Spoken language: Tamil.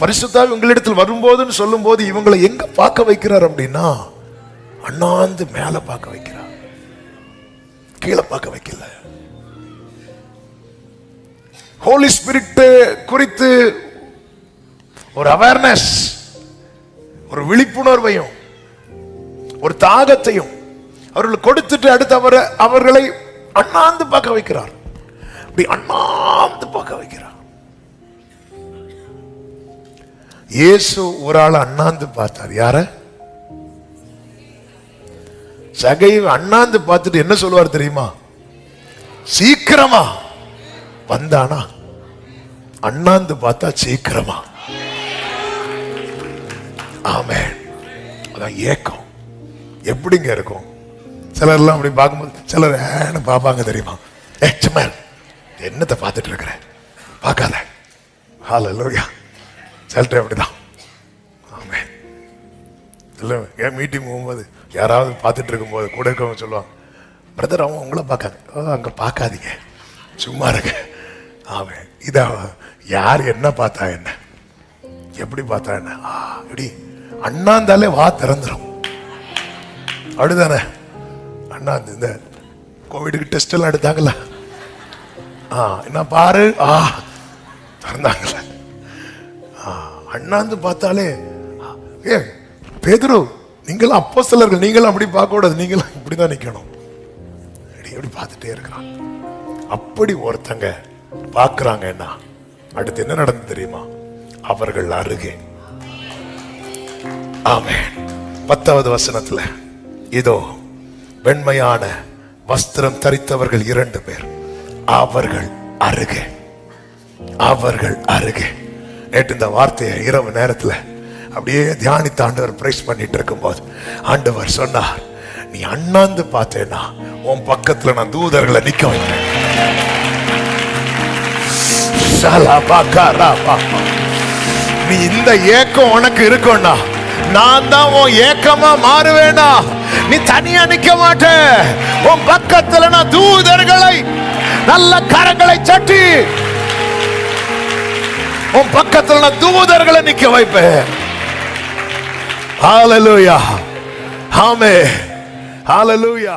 பரிசுத்தாவி உங்களிடத்தில் வரும்போதுன்னு சொல்லும்போது இவங்களை எங்க பார்க்க வைக்கிறார் அப்படின்னா அண்ணாந்து மேல பார்க்க வைக்கிறார். கீழே பார்க்க வைக்கல. ஹோலி ஸ்பிரிட் குறித்து ஒரு அவேர்னஸ் ஒரு விழிப்புணர்வையும் ஒரு தாகத்தையும் அவர்களுக்கு கொடுத்துட்டு அடுத்து அவரை அவர்களை அண்ணாந்து பார்க்க வைக்கிறார். அப்படி அண்ணாந்து பார்க்க வைக்கிறார். இயேசு ஒரு ஆள் அண்ணாந்து பார்த்தார். யார? சகை அண்ணாந்து பார்த்துட்டு என்ன சொல்லுவார் தெரியுமா? சீக்கிரமா வந்தானா? அண்ணாந்து பார்த்தா சீக்கிரமா. ஆமே அதான் ஏக்கம். எப்படிங்க இருக்கும்? சிலர்லாம் அப்படி பார்க்கும்போது சிலர் ஏன்னு பார்ப்பாங்க தெரியுமா? ஏ சும்மா என்னத்தை பார்த்துட்டு இருக்கிற? பார்க்காத. ஹால சேல்ட்ரி அப்படிதான். ஆமே இல்லை ஏன் மீட்டிங் போகும்போது யாராவது பார்த்துட்டு இருக்கும்போது கூட இருக்கவங்க சொல்லுவாங்க பிரதர் அவன் உங்களை பார்க்காது ஓ அங்கே பார்க்காதீங்க. சும்மா இருங்க. ஆமே இதா யார் என்ன பார்த்தா என்ன? எப்படி பார்த்தா என்ன? ஆ இப்படி அண்ணாந்தாலே வா திறந்துடும் அப்படிதானே? அண்ணா இந்த- கோவிடுக்கு டெஸ்ட் எல்லாம் எடுத்தாங்களா ஆ என்ன பாரு? ஆ திறந்தாங்கல்ல. அண்ணாந்து பார்த்தாலே ஏ பேதுரு நீங்களும் அப்போ சிலர்கள் நீங்களும் அப்படி பார்க்க கூடாது நீங்களும் இப்படிதான் நிற்கணும் இப்படி இப்படி பார்த்துட்டே இருக்கிறான். அப்படி ஒருத்தங்க பார்க்கறாங்கன்னா அடுத்து என்ன நடந்து தெரியுமா? அவர்கள் அருகே. ஆமே பத்தாவது வசனத்துல இதோ வெண்மையான வஸ்திரம் தரித்தவர்கள் இரண்டு பேர். அவர்கள் அருகே. அவர்கள் அருகே. நேற்று இந்த வார்த்தையை இரவு நேரத்துல அப்படியே தியானித்த ஆண்டவர் பிரைஸ் பண்ணிட்டு இருக்கும்போது ஆண்டவர் சொன்னார் நீ அண்ணாந்து பார்த்தேன்னா உன் பக்கத்துல நான் தூதர்களை நிக்க வைக்கிறேன் நீ இந்த ஏக்கம் உனக்கு இருக்கும்னா நான் தான் உன் ஏக்கமா மாறுவேனா? நீ தனியா நிக்க மாட்ட. உன் பக்கத்துல நான் தூதர்களை நல்ல கரங்களை சட்டி உன் பக்கத்தில் நான் தூதர்களை நிக்க வைப்பேன். ஹalleluya ஆமே ஹalleluya